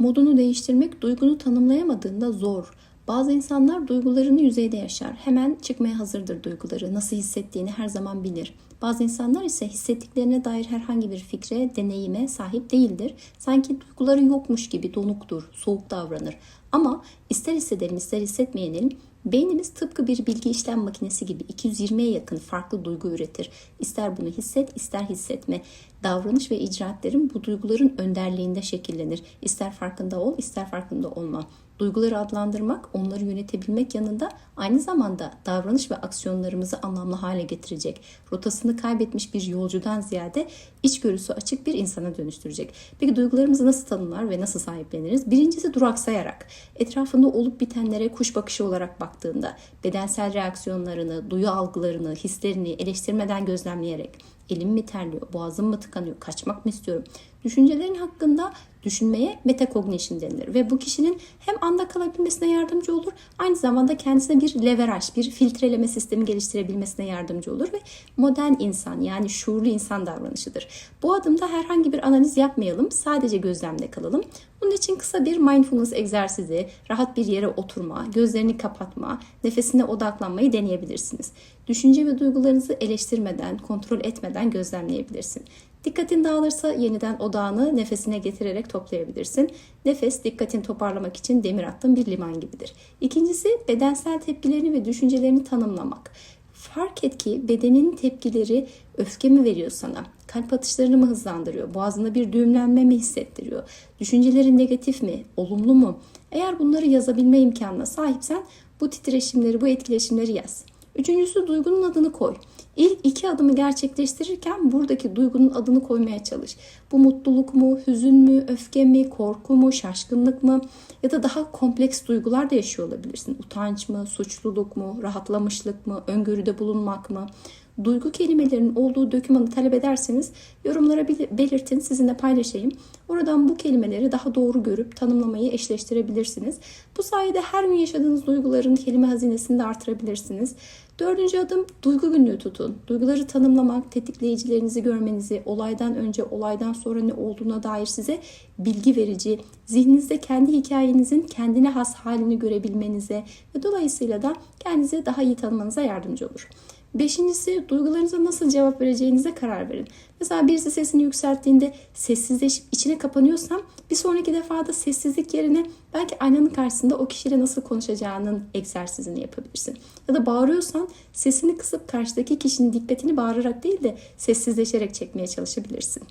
Modunu değiştirmek duygunu tanımlayamadığında zor. Bazı insanlar duygularını yüzeyde yaşar. Hemen çıkmaya hazırdır duyguları. Nasıl hissettiğini her zaman bilir. Bazı insanlar ise hissettiklerine dair herhangi bir fikre, deneyime sahip değildir. Sanki duyguları yokmuş gibi donuktur, soğuk davranır. Ama ister hissedelim ister hissetmeyelim Beynimiz tıpkı bir bilgi işlem makinesi gibi 220'ye yakın farklı duygu üretir. İster bunu hisset, ister hissetme. Davranış ve icraatlerin bu duyguların önderliğinde şekillenir. İster farkında ol, ister farkında olma. Duyguları adlandırmak, onları yönetebilmek yanında aynı zamanda davranış ve aksiyonlarımızı anlamlı hale getirecek. Rotasını kaybetmiş bir yolcudan ziyade içgörüsü açık bir insana dönüştürecek. Peki duygularımızı nasıl tanımlar ve nasıl sahipleniriz? Birincisi duraksayarak. Etrafında olup bitenlere kuş bakışı olarak baktığında bedensel reaksiyonlarını, duyu algılarını, hislerini eleştirmeden gözlemleyerek elim mi terliyor, boğazım mı tıkanıyor, kaçmak mı istiyorum? Düşüncelerin hakkında düşünmeye metacognition denilir ve bu kişinin hem anda kalabilmesine yardımcı olur aynı zamanda kendisine bir leveraj, bir filtreleme sistemi geliştirebilmesine yardımcı olur ve modern insan yani şuurlu insan davranışıdır. Bu adımda herhangi bir analiz yapmayalım, sadece gözlemde kalalım. Bunun için kısa bir mindfulness egzersizi, rahat bir yere oturma, gözlerini kapatma, nefesine odaklanmayı deneyebilirsiniz. Düşünce ve duygularınızı eleştirmeden, kontrol etmeden gözlemleyebilirsin. Dikkatin dağılırsa yeniden odağını nefesine getirerek toplayabilirsin. Nefes dikkatini toparlamak için demir attığın bir liman gibidir. İkincisi bedensel tepkilerini ve düşüncelerini tanımlamak. Fark et ki bedenin tepkileri öfke mi veriyor sana? Kalp atışlarını mı hızlandırıyor? Boğazında bir düğümlenme mi hissettiriyor? Düşüncelerin negatif mi? Olumlu mu? Eğer bunları yazabilme imkanına sahipsen bu titreşimleri, bu etkileşimleri yaz. Üçüncüsü duygunun adını koy. İlk iki adımı gerçekleştirirken buradaki duygunun adını koymaya çalış. Bu mutluluk mu, hüzün mü, öfke mi, korku mu, şaşkınlık mı ya da daha kompleks duygular da yaşıyor olabilirsin. Utanç mı, suçluluk mu, rahatlamışlık mı, öngörüde bulunmak mı? Duygu kelimelerinin olduğu dokümanı talep ederseniz yorumlara belirtin, sizinle paylaşayım. Oradan bu kelimeleri daha doğru görüp tanımlamayı eşleştirebilirsiniz. Bu sayede her gün yaşadığınız duyguların kelime hazinesini de artırabilirsiniz. Dördüncü adım duygu günlüğü tutun. Duyguları tanımlamak, tetikleyicilerinizi görmenizi, olaydan önce, olaydan sonra ne olduğuna dair size bilgi verici, zihninizde kendi hikayenizin kendine has halini görebilmenize ve dolayısıyla da kendinizi daha iyi tanımanıza yardımcı olur. Beşincisi duygularınıza nasıl cevap vereceğinize karar verin. Mesela birisi sesini yükselttiğinde sessizleşip içine kapanıyorsan bir sonraki defada sessizlik yerine belki aynanın karşısında o kişiyle nasıl konuşacağının egzersizini yapabilirsin. Ya da bağırıyorsan sesini kısıp karşıdaki kişinin dikkatini bağırarak değil de sessizleşerek çekmeye çalışabilirsin.